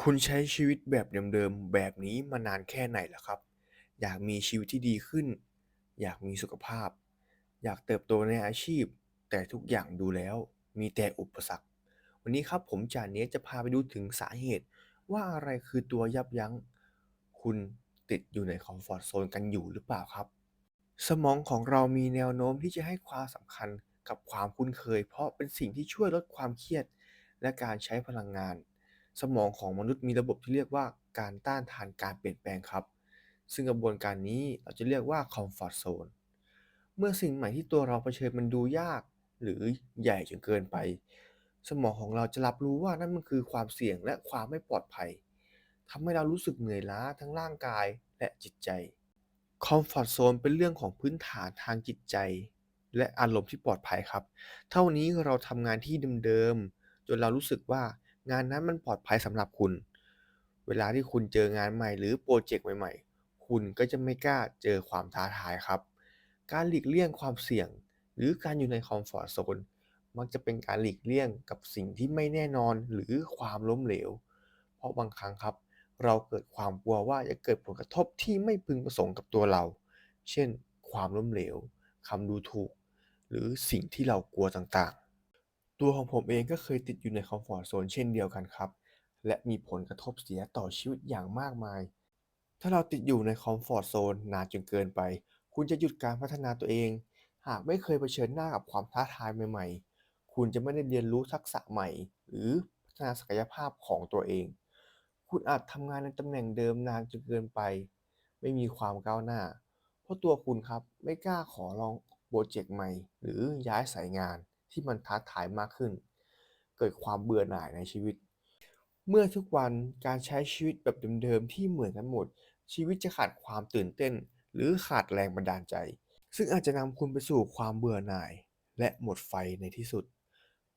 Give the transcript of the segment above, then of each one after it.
คุณใช้ชีวิตแบบเดิม ๆ แบบนี้มานานแค่ไหนแล้วครับ อยากมีชีวิตที่ดีขึ้น อยากมีสุขภาพ อยากเติบโตในอาชีพ แต่ทุกอย่างดูแล้วมีแต่อุปสรรค วันนี้ครับผมจาเนี้ยจะพาไปดูถึงสาเหตุ ว่าอะไรคือตัวยับยั้ง คุณติดอยู่ในคอมฟอร์ตโซนกันอยู่หรือเปล่าครับ สมองของเรามีแนวโน้มที่จะให้ความสำคัญกับความคุ้นเคย เพราะเป็นสิ่งที่ช่วยลดความเครียด และการใช้พลังงาน สมองของมนุษย์มีระบบที่เรียกว่าการต้านทานการเปลี่ยนแปลงครับ ซึ่งกระบวนการนี้เราจะเรียกว่า Comfort Zone เมื่อสิ่งใหม่ที่ตัวเราเผชิญมันดูยาก หรือใหญ่จนเกินไป สมองของเราจะรับรู้ว่านั่นมันคือความเสี่ยงและความไม่ปลอดภัยทำให้เรารู้สึกเหนื่อยล้าทั้งร่างกายและจิตใจ Comfort Zone เป็นเรื่องของพื้นฐานทางจิตใจ และอารมณ์ที่ปลอดภัยครับ เท่านี้เราทำงานที่เดิมๆจนเรารู้สึกว่า งานนั้นมันปลอดภัยสำหรับคุณ เวลาที่คุณเจองานใหม่หรือโปรเจกต์ใหม่ๆ คุณก็จะไม่กล้าเจอความท้าทายครับ การหลีกเลี่ยงความเสี่ยง หรือการอยู่ในคอมฟอร์ตโซนมักจะเป็นการหลีกเลี่ยงกับสิ่งที่ไม่แน่นอนหรือความล้มเหลว เพราะบางครั้งครับ เราเกิดความกลัวว่าจะเกิดผลกระทบที่ไม่พึงประสงค์กับตัวเรา เช่น ความล้มเหลวคำดูถูก หรือสิ่งที่เรากลัวต่างๆ ตัวของผมเองก็เคยติดอยู่ในคอมฟอร์ตโซนเช่นเดียวกันครับ และมีผลกระทบเสียต่อชีวิตอย่างมากมาย ถ้าเราติดอยู่ในคอมฟอร์ตโซนนานจนเกินไป คุณจะหยุดการพัฒนาตัวเอง หากไม่เคยเผชิญหน้ากับความท้าทายใหม่ๆ คุณจะไม่ได้เรียนรู้ทักษะใหม่ หรือพัฒนาศักยภาพของตัวเอง คุณอาจทำงานในตำแหน่งเดิมนานจนเกินไป ไม่มีความก้าวหน้า เพราะตัวคุณครับไม่กล้าขอลองโปรเจกต์ใหม่ หรือย้ายสายงาน ที่มันท้าทายมากขึ้น เกิดความเบื่อหน่ายในชีวิต เมื่อทุกวันการใช้ชีวิตแบบเดิมๆที่เหมือนกันหมด ชีวิตจะขาดความตื่นเต้น หรือขาดแรงบันดาลใจ ซึ่งอาจจะนำคุณไปสู่ความเบื่อหน่าย และหมดไฟในที่สุด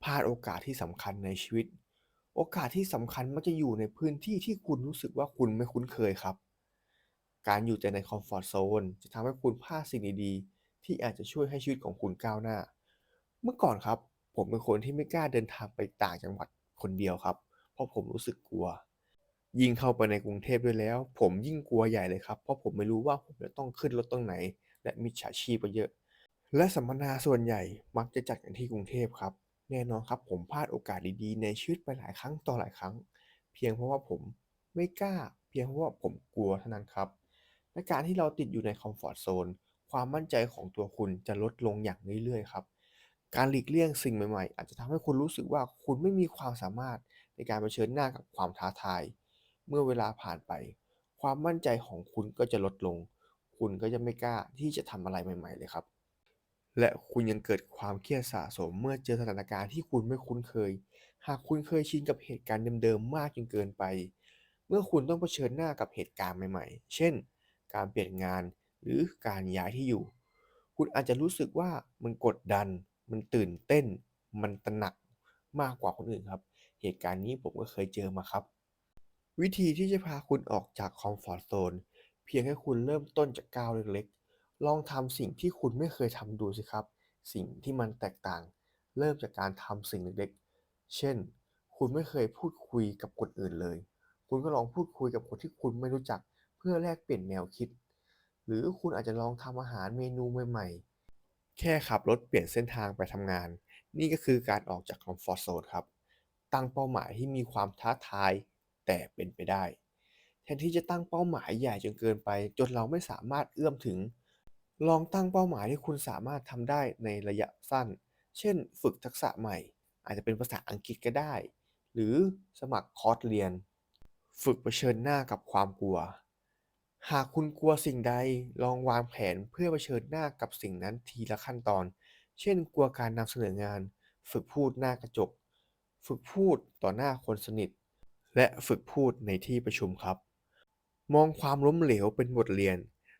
พลาดโอกาสที่สำคัญในชีวิต โอกาสที่สำคัญมักจะอยู่ในพื้นที่ที่คุณรู้สึกว่าคุณไม่คุ้นเคยครับ การอยู่แต่ในคอมฟอร์ตโซนจะทำให้คุณพลาดสิ่งดีๆที่อาจจะช่วยให้ชีวิตของคุณก้าวหน้า เมื่อก่อนครับ ผมเป็นคนที่ไม่กล้าเดินทางไปต่างจังหวัดคนเดียวครับ เพราะผมรู้สึกกลัว ยิ่งเข้าไปในกรุงเทพด้วยแล้ว ผมยิ่งกลัวใหญ่เลยครับ เพราะผมไม่รู้ว่าผมจะต้องขึ้นรถตรงไหน และมิจฉาชีพก็เยอะ และสัมมนาส่วนใหญ่มักจะจัดกันที่กรุงเทพครับ แน่นอนครับผมพลาดโอกาสดีๆ ในชีวิตไปหลายครั้งต่อหลายครั้ง เพียงเพราะว่าผมไม่กล้า เพียงเพราะว่าผมกลัวเท่านั้นครับและการที่เราติดอยู่ในคอมฟอร์ตโซนความมั่นใจของตัวคุณจะลดลงอย่างเรื่อยๆครับ การหลีกเลี่ยงสิ่งใหม่ๆ อาจจะทำให้คุณรู้สึกว่าคุณไม่มีความสามารถในการเผชิญหน้ากับความท้าทาย เมื่อเวลาผ่านไป ความมั่นใจของคุณก็จะลดลง คุณก็จะไม่กล้าที่จะทำอะไรใหม่ ๆ เลยครับ และคุณยังเกิดความเครียดสะสมเมื่อเจอสถานการณ์ที่คุณไม่คุ้นเคย หากคุณเคยชินกับเหตุการณ์เดิมๆมากจนเกินไป เมื่อคุณต้องเผชิญหน้ากับเหตุการณ์ใหม่ ๆ เช่น การเปลี่ยนงานหรือการย้ายที่อยู่ คุณอาจจะรู้สึกว่ามันกดดัน มันตื่นเต้น มันตระหนักมากกว่าคนอื่นครับ เหตุการณ์นี้ผมก็เคยเจอมาครับ วิธีที่จะพาคุณออกจากคอมฟอร์ตโซนเพียงแค่คุณเริ่มต้นจากก้าวเล็กๆ ลองทำสิ่งที่คุณไม่เคยทำดูสิครับ สิ่งที่มันแตกต่าง เริ่มจากการทำสิ่งเล็กๆ เช่น คุณไม่เคยพูดคุยกับคนอื่นเลย คุณก็ลองพูดคุยกับคนที่คุณไม่รู้จัก เพื่อแลกเปลี่ยนแนวคิด หรือคุณอาจจะลองทำอาหารเมนูใหม่ๆ แค่ขับรถเปลี่ยนเส้นทางไปทำงาน นี่ก็คือการออกจากคอมฟอร์ตโซนครับ ตั้งเป้าหมายที่มีความท้าทายแต่เป็นไปได้ แทนที่จะตั้งเป้าหมายใหญ่จนเกินไป จนเราไม่สามารถเอื้อมถึง ลองตั้งเป้าหมายที่คุณสามารถทำได้ในระยะสั้น เช่น ฝึกทักษะใหม่ อาจจะเป็นภาษาอังกฤษก็ได้ หรือสมัครคอร์สเรียน ฝึกเผชิญหน้ากับความกลัว หากคุณกลัวสิ่งใด ลองวางแผนเพื่อเผชิญหน้ากับสิ่งนั้นทีละขั้นตอน เช่น กลัวการนำเสนองาน ฝึกพูดหน้ากระจก ฝึกพูดต่อหน้าคนสนิท และฝึกพูดในที่ประชุมครับ มองความล้มเหลวเป็นบทเรียน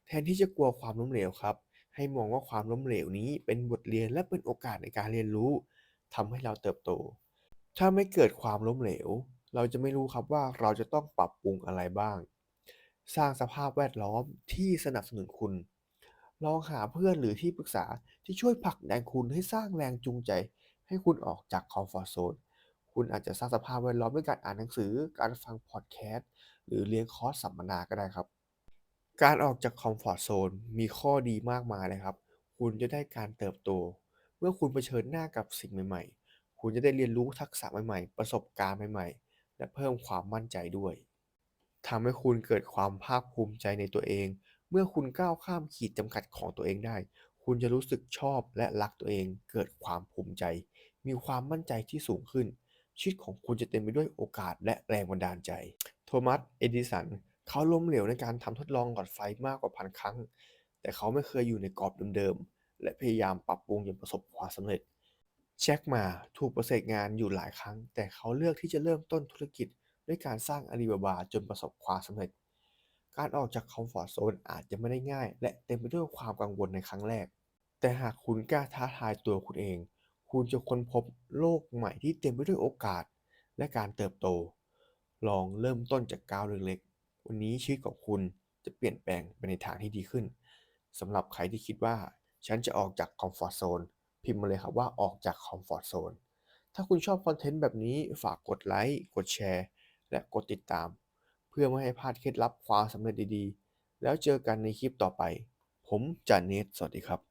แทนที่จะกลัวความล้มเหลวครับ ให้มองว่าความล้มเหลวนี้เป็นบทเรียนและเป็นโอกาสในการเรียนรู้ทำให้เราเติบโต ถ้าไม่เกิดความล้มเหลว เราจะไม่รู้ครับว่าเราจะต้องปรับปรุงอะไรบ้าง สร้างสภาพแวดล้อมที่สนับสนุนคุณ ลองหาเพื่อนหรือที่ปรึกษาที่ช่วยผลักดันคุณให้สร้างแรงจูงใจ ให้คุณออกจากคอมฟอร์ตโซน คุณอาจจะสร้างสภาพแวดล้อมด้วยการอ่านหนังสือ การฟังพอดแคสต์ หรือเรียนคอร์สสัมมนาก็ได้ครับ การออกจากคอมฟอร์ตโซนมีข้อดีมากมายเลยครับ คุณจะได้การเติบโต เมื่อคุณเผชิญหน้ากับสิ่งใหม่ ๆ คุณจะได้เรียนรู้ทักษะใหม่ๆ ประสบการณ์ใหม่ ๆ และเพิ่มความมั่นใจด้วย ทำให้คุณเกิดความภาคภูมิใจในตัวเอง เมื่อคุณก้าวข้ามขีดจำกัดของตัวเองได้ คุณจะรู้สึกชอบและรักตัวเอง เกิดความภูมิใจ มีความมั่นใจที่สูงขึ้น ชีวิตของคุณจะเต็มไปด้วยโอกาสและแรงบันดาลใจ โทมัส เอดิสัน เขาล้มเหลวในการทำทดลองหลอดไฟมากกว่าพันครั้ง แต่เขาไม่เคยอยู่ในกรอบเดิมๆ และพยายามปรับปรุงจนประสบความสำเร็จแจ็คมาถูกปฏิเสธงานอยู่หลายครั้ง แต่เขาเลือกที่จะเริ่มต้นธุรกิจ ด้วยการสร้างอาลีบาบาจนประสบความสำเร็จ การออกจากคอมฟอร์ตโซนอาจจะไม่ได้ง่าย และเต็มไปด้วยความกังวลในครั้งแรก แต่หากคุณกล้าท้าทายตัวคุณเอง คุณจะค้นพบโลกใหม่ที่เต็มไปด้วยโอกาส และการเติบโต ลองเริ่มต้นจากก้าวเล็กๆ วันนี้ชีวิตของคุณจะเปลี่ยนแปลงไปในทางที่ดีขึ้นสำหรับใครที่คิดว่า ฉันจะออกจากคอมฟอร์ตโซนพิมพ์มาเลยครับว่าออกจากคอมฟอร์ตโซนถ้าคุณชอบคอนเทนต์แบบนี้ฝากกดไลค์กดแชร์ และกดติดตาม เพื่อไม่ให้พลาดเคล็ดลับความสำเร็จดีๆ แล้วเจอกันในคลิปต่อไป ผมจาเนตสวัสดีครับ